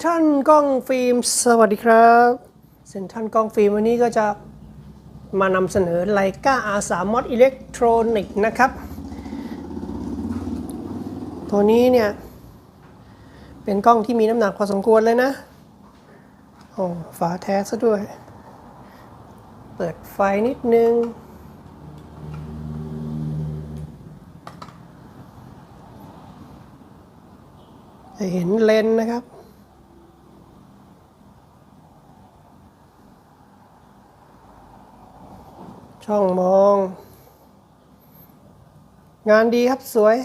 เซนทันกล้องฟิล์ม สวัสดีครับ เซนทันกล้องฟิล์มวันนี้ก็จะมานำเสนอไลกา R3 มอดอิเล็กทรอนิกนะครับ ตัวนี้เนี่ย เป็นกล้องที่มีน้ำหนักพอสมควรเลยนะ โอ้ฝาแท้ซะด้วย เปิดไฟนิดนึงจะเห็นเลนนะครับ ช่องมอง งานดีครับสวย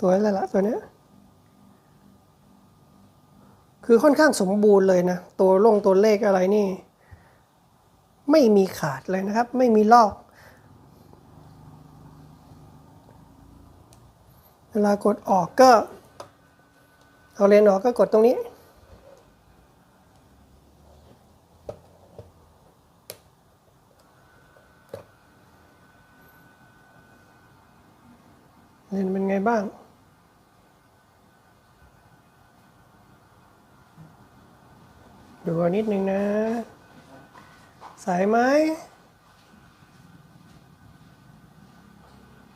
สวยเลยละตัวเนี้ยคือค่อนข้างสมบูรณ์เลยนะ ตัวลงตัวเลขอะไรนี่ ไม่มีขาดเลยนะครับ ไม่มีลอก เวลากดออกก็ เอาเลนออกก็กดตรงนี้ เลนส์เป็นไง บ้าง ดูนิดนึงนะ สายไหม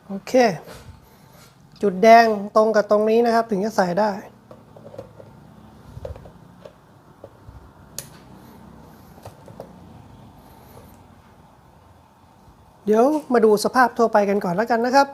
โอเค จุดแดงตรงกับตรงนี้นะครับ ถึงจะใส่ได้เดี๋ยวมาดูสภาพทั่วไปกันก่อนแล้วกันนะครับ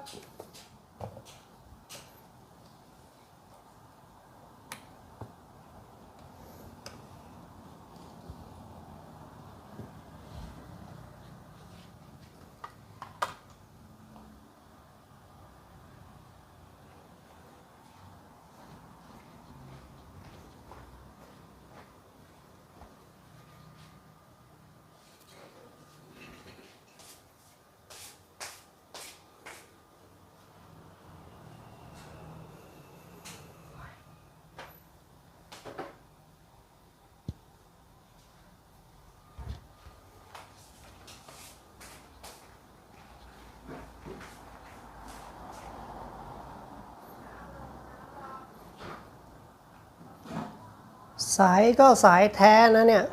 สายก็สายแท้นะเนี่ย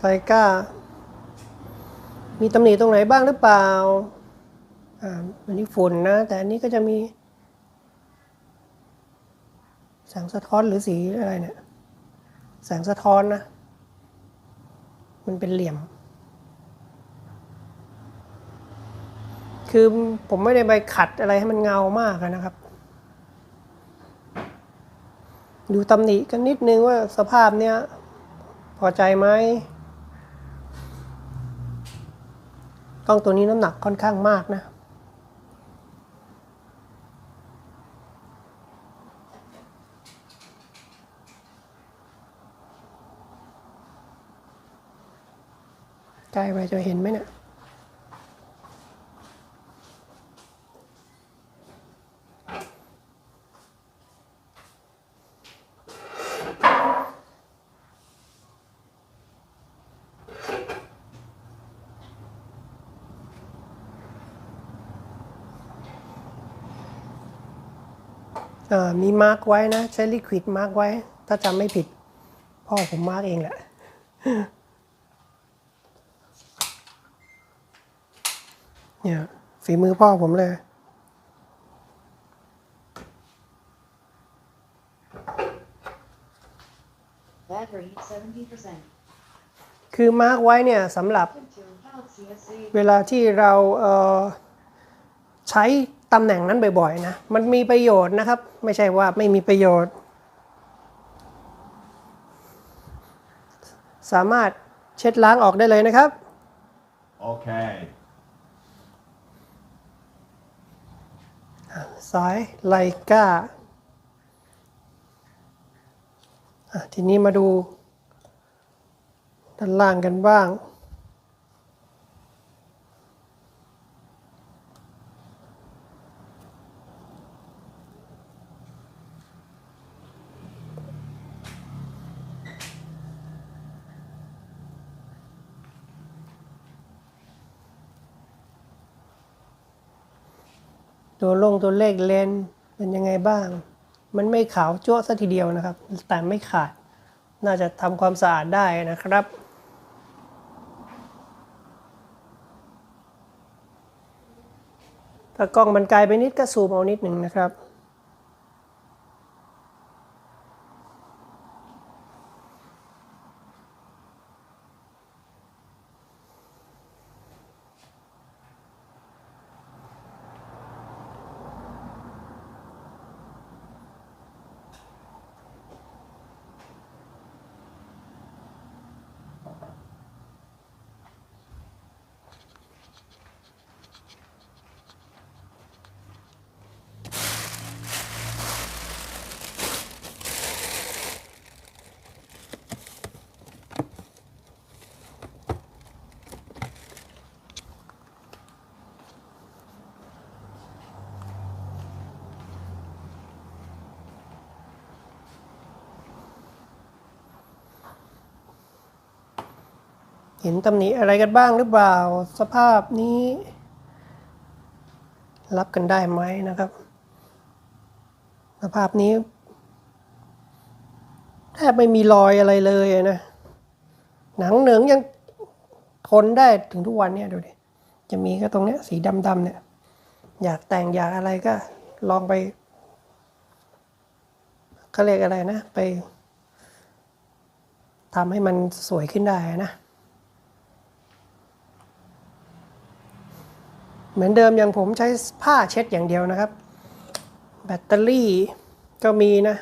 ไลกามีตำหนิตรงไหนบ้างหรือเปล่า อ่า อันนี้ฝุ่นนะ แต่อันนี้ก็จะมี แสงสะท้อนหรือสีอะไรเนี่ย แสงสะท้อนนะ มันเป็นเหลี่ยม คือผมไม่ได้ไปขัดอะไรให้มันเงามากนะครับ ดูตำหนิกันนิดนึงว่าสภาพเนี้ยพอใจไหมกล้องตัวนี้น้ำหนักค่อนข้างมากนะ ใกล้ไปจะเห็นไหมเนี่ย มีมาร์กไว้นะ ใช้ลิควิดมาร์กไว้ ถ้าจำไม่ผิด พ่อผมมาร์กเองแหละ เนี่ยฝีมือพ่อผมเลย Battery 70%. คือมาร์กไว้เนี่ยสำหรับ Printer Galaxy S8. เวลาที่เราเอ่อใช้ ตำแหน่งนั้นบ่อยๆนะมันมีประโยชน์นะครับ ไม่ใช่ว่าไม่มีประโยชน์ สามารถเช็ดล้างออกได้เลยนะครับ Okay. สายไลกาอะทีนี้มาดูด้านล่างกันบ้าง ตัวลงตัวเลขเลนเป็นยังไงบ้าง มันไม่ขาวจ้วซะทีเดียวนะครับ แต่ไม่ขาด น่าจะทำความสะอาดได้นะครับถ้ากล้องมันไกลไปนิดก็ซูมเอานิดหนึ่งนะครับ เห็นตำหนิอะไรกันบ้างหรือเปล่า สภาพนี้ รับกันได้ไหมนะครับ สภาพนี้แทบไม่มีรอยอะไรเลยนะ หนังเหนืองยังทนได้ถึงทุกวันเนี่ยดูดิ จะมีก็ตรงเนี้ยสีดำๆเนี่ย อยากแต่งอยากอะไรก็ลองไปเขาเรียกอะไรนะ ไปทำให้มันสวยขึ้นได้นะ เหมือนเดิมอย่างผมใช้ผ้าเช็ดอย่างเดียวนะครับ แบตเตอรี่ก็มีนะ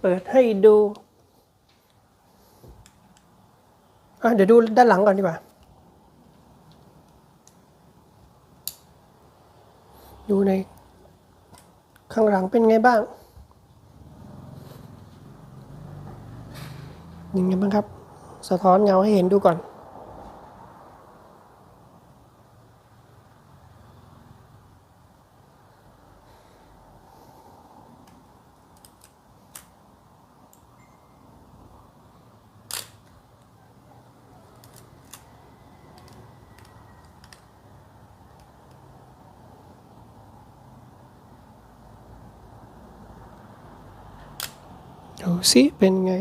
เปิดให้ดูเดี๋ยวดูด้านหลังก่อนดีกว่า ดูในข้างหลังเป็นไงบ้างยังไงบ้างครับ สะท้อนเงาให้เห็นดูก่อน ดูสิเป็นไง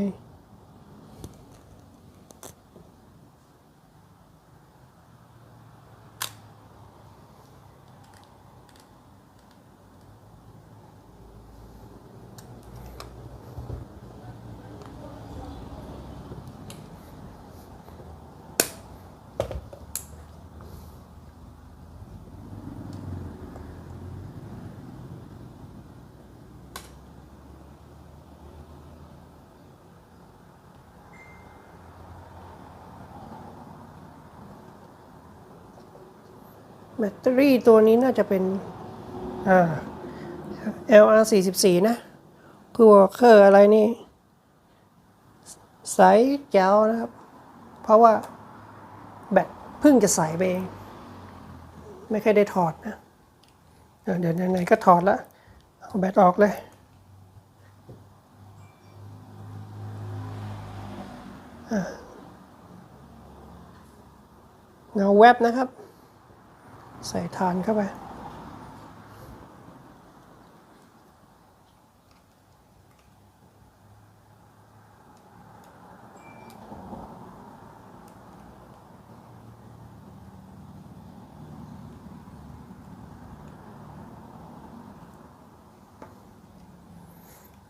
แบตเตอรี่ตัวนี้น่าจะเป็นอ่ LR 44นะคือวอเคอร์อะไรนี่ใสแจ๋วนะครับ เพราะว่าแบตเพิ่งจะใส่ไปเอง ไม่เคยได้ถอดนะ เดี๋ยวไหนๆก็ถอดล้วเอาแบตออกเลยเงาแวบนะครับ ใส่ฐานเข้าไป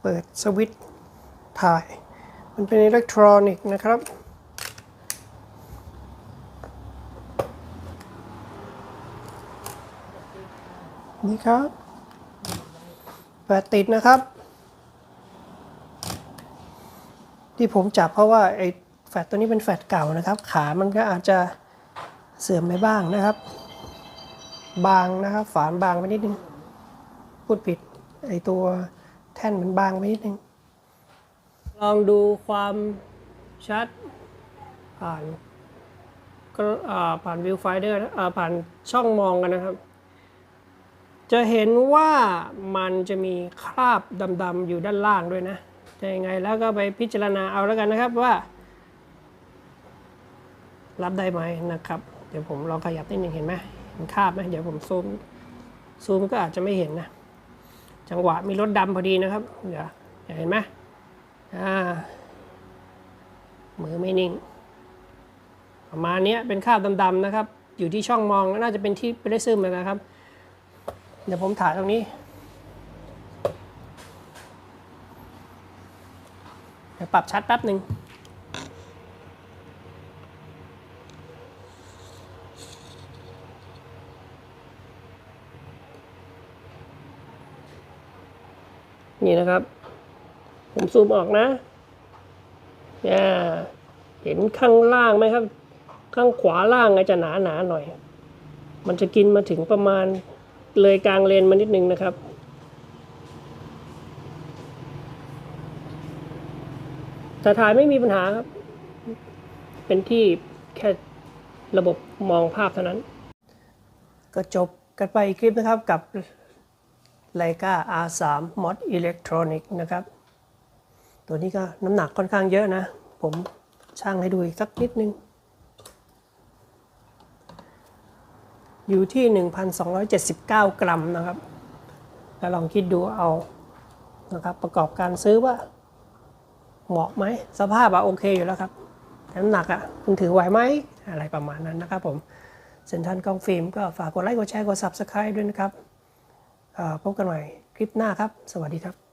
เปิดสวิตช์ถ่าย มันเป็นอิเล็กทรอนิกส์นะครับ นี่ครับแฟลชติดนะครับ ที่ผมจับเพราะว่าไอ้แฟลชตัวนี้เป็นแฟลชเก่านะครับ ขามันก็อาจจะเสื่อมไปบ้างนะครับ บางนะครับ ฝานบางไปนิดนึง พูดผิดไอ้ตัวแท่นมันบางไปนิดนึง ลองดูความชัด ผ่านผ่านวิวไฟเดอร์ผ่านช่องมองกันนะครับ จะเห็นว่ามันจะมีคราบดำๆอยู่ด้านล่างด้วยนะจะยังไงแล้วก็ไปพิจารณาเอาแล้วกันนะครับว่า รับได้ไหมนะครับ เดี๋ยวผมลองขยับนิดหนึ่งเห็นไหมเห็นคราบไหมเดี๋ยวผมซูมซูมก็อาจจะไม่เห็นนะ จังหวะมีรถดำพอดีนะครับ เดี๋ยวเห็นไหมอ่ามือไม่นิ่ง ประมาณนี้เป็นคราบดำๆนะครับ อยู่ที่ช่องมองน่าจะเป็นที่เปรซึมนะครับ เดี๋ยวผมถ่ายตรงนี้เดี๋ยวปรับชัดแป๊บหนึ่งนี่นะครับ ผมซูมออกนะเนี่ยเห็นข้างล่างไหมครับ ข้างขวาล่างอาจจะหนาหนาๆหน่อย มันจะกินมาถึงประมาณ เลยกลางเลนมานิดนึงนะครับ แต่ถ่ายไม่มีปัญหาครับ เป็นที่แค่ระบบมองภาพเท่านั้น ก็จบกันไปอีกคลิปนะครับกับ Leica R3 Mod Electronic นะครับ ตัวนี้ก็น้ำหนักค่อนข้างเยอะนะ ผมช่างให้ดูอีกสักนิดนึง อยู่ที่ 1,279 กรัมนะครับ แล้วลองคิดดูเอานะครับประกอบการซื้อว่า เหมาะไหมสภาพอะโอเคอยู่แล้วครับน้ำหนักอะคุณถือไหวไหมอะไรประมาณนั้นนะครับผมเซนทันกองฟิล์มก็ฝากกดไลค์กดแชร์กด Subscribe ด้วยนะครับเอ่อพบกันใหม่คลิปหน้าครับ สวัสดีครับ